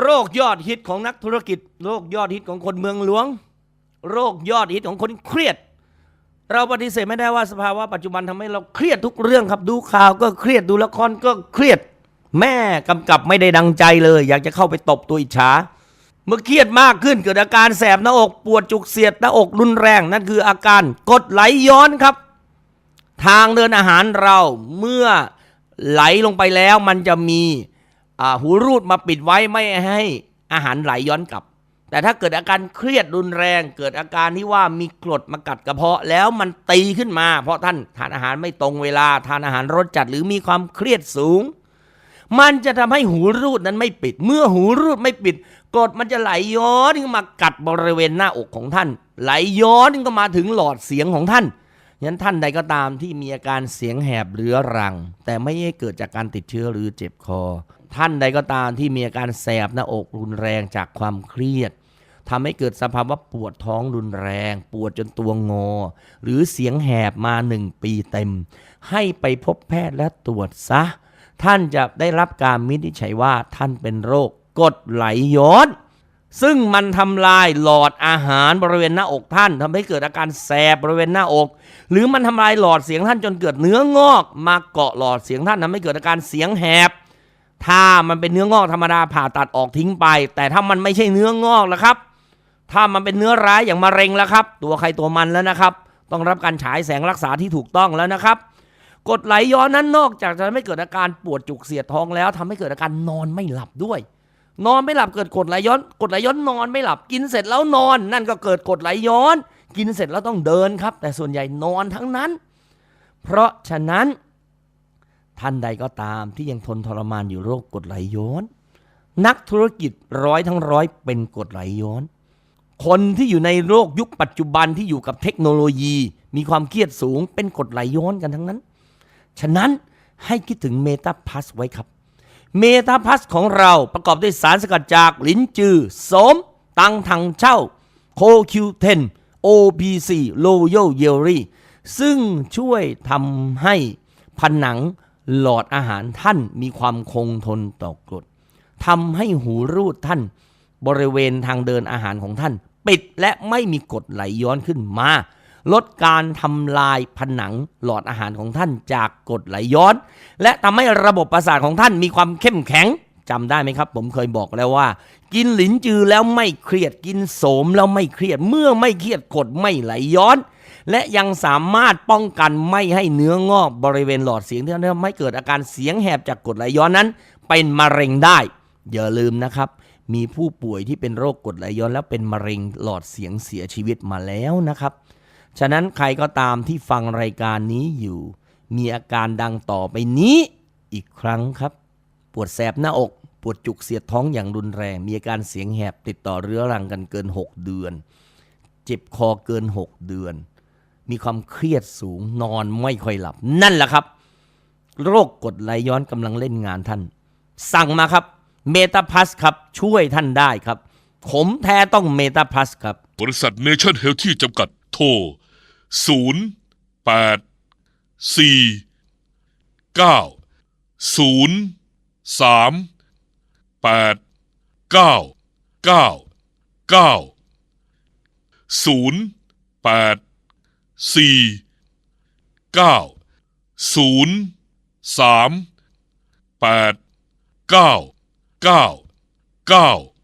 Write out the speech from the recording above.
โรคยอดฮิตของนักธุรกิจ โรคยอดฮิตของคนเมืองหลวง โรคยอดฮิตของคนเครียด เราปฏิเสธไม่ได้ว่าสภาวะปัจจุบันทำให้เราเครียดทุกเรื่องครับดูข่าวก็เครียดดูละครก็เครียด แม่กำกับไม่ได้ดังใจเลย อยากจะเข้าไปตบตัวอิจฉาเมื่อเครียดมากขึ้นเกิดอาการแสบหน้าอกปวดจุกเสียดหน้าอกรุนแรงนั่นคืออาการกดไหลย้อนครับ ทางเดินอาหารเราเมื่อไหลลงไปแล้วมันจะมี หูรูดมาปิดไว้ไม่ให้อาหารไหลย้อนกลับ แต่ถ้าเกิดอาการเครียดรุนแรง เกิดอาการที่ว่ามีกรดมากัดกระเพาะแล้วมันตีขึ้นมา เพราะท่านทานอาหารไม่ตรงเวลาทานอาหารรสจัดหรือมีความเครียดสูง มันจะทำให้หูรูดนั้นไม่ปิด เมื่อหูรูดไม่ปิดกรดมันจะไหลย้อนมากัดบริเวณหน้าอกของท่าน ไหลย้อนเข้ามาถึงหลอดเสียงของท่าน ฉะนั้นท่านใดก็ตามที่มีอาการเสียงแหบเรื้อรัง แต่ไม่ได้เกิดจากการติดเชื้อหรือเจ็บคอ ท่านใดก็ตามที่มีอาการแสบหน้าอกรุนแรงจากความเครียดทำให้เกิดสภาวะปวดท้องรุนแรง ปวดจนตัวงอ หรือเสียงแหบมาหนึ่งปีเต็ม ให้ไปพบแพทย์และตรวจซะ ท่านจะได้รับการวินิจฉัยว่าท่านเป็นโรคกรดไหลย้อน ซึ่งมันทำลายหลอดอาหารบริเวณหน้าอกท่านทำให้เกิดอาการแสบบริเวณหน้าอก หรือมันทำลายหลอดเสียงท่านจนเกิดเนื้องอก มาเกาะหลอดเสียงท่านทำให้เกิดอาการเสียงแหบ ถ้ามันเป็นเนื้องอกธรรมดาผ่าตัดออกทิ้งไป แต่ถ้ามันไม่ใช่เนื้องอกแล้วครับ ถ้ามันเป็นเนื้อร้ายอย่างมะเร็งแล้วครับ ตัวใครตัวมันแล้วนะครับ ต้องรับการฉายแสงรักษาที่ถูกต้องแล้วนะครับกดไหลย้อนนั้นนอกจากจะทำให้เกิดอาการปวดจุกเสียดท้องแล้วทำให้เกิดอาการนอนไม่หลับด้วย นอนไม่หลับเกิดกดไหลย้อนกดไหลย้อนนอนไม่หลับกินเสร็จแล้วนอน นั่นก็เกิดกดไหลย้อน กินเสร็จแล้วต้องเดินครับ แต่ส่วนใหญ่นอนทั้งนั้น เพราะฉะนั้น ท่านใดก็ตามที่ยังทนทรมานอยู่โรคกดไหลย้อน นักธุรกิจร้อยทั้งร้อยเป็นกดไหลย้อน คนที่อยู่ในโลกยุคปัจจุบันที่อยู่กับเทคโนโลยี มีความเครียดสูงเป็นกดไหลย้อนกันทั้งนั้น ฉะนั้นให้คิดถึงเมตาพัสไว้ครับ เมตาพัสของเราประกอบด้วยสารสกัดจากลิ้นจือโสม ตังถังเช่า โคคิวเทน OPC โลโยเยลรี่ซึ่งช่วยทำให้ผนังหลอดอาหารท่านมีความคงทนต่อกรดทำให้หูรูดท่าน บริเวณทางเดินอาหารของท่าน ปิดและไม่มีกรดไหลย้อนขึ้นมา ลดการทำลายผนังหลอดอาหารของท่านจากกรดไหลย้อน และทำให้ระบบประสาทของท่านมีความเข้มแข็งจำได้ไหมครับ ผมเคยบอกแล้วว่า กินหลินจือแล้วไม่เครียดกินโสมแล้วไม่เครียดเมื่อไม่เครียดกดไม่ไหลย้อน และยังสามารถป้องกันไม่ให้เนื้องอกบริเวณหลอดเสียงที่ทำให้เกิดอาการเสียงแหบจากกดไหลย้อนนั้น เป็นมะเร็งได้ อย่าลืมนะครับ มีผู้ป่วยที่เป็นโรคกดไหลย้อนแล้วเป็นมะเร็งหลอดเสียงเสียชีวิตมาแล้วนะครับ ฉะนั้นใครก็ตามที่ฟังรายการนี้อยู่ มีอาการดังต่อไปนี้อีกครั้งครับ ปวดแสบหน้าอก ปวดจุกเสียดท้องอย่างรุนแรง มีอาการเสียงแหบติดต่อเรื้อรังกันเกิน 6 เดือน เจ็บคอเกิน 6 เดือน มีความเครียดสูงนอนไม่ค่อยหลับ นั่นแหละครับ โรคกดไหลย้อนกำลังเล่นงานท่าน สั่งมาครับเมตาพัสครับ ช่วยท่านได้ครับขมแท้ต้องเมตาพัสครับ บริษัทเนชั่นเฮลที่จำกัดโทร 0 8 4 9 0 3 8 9 9 9 0 8 4 9 0 3 8 9 9 9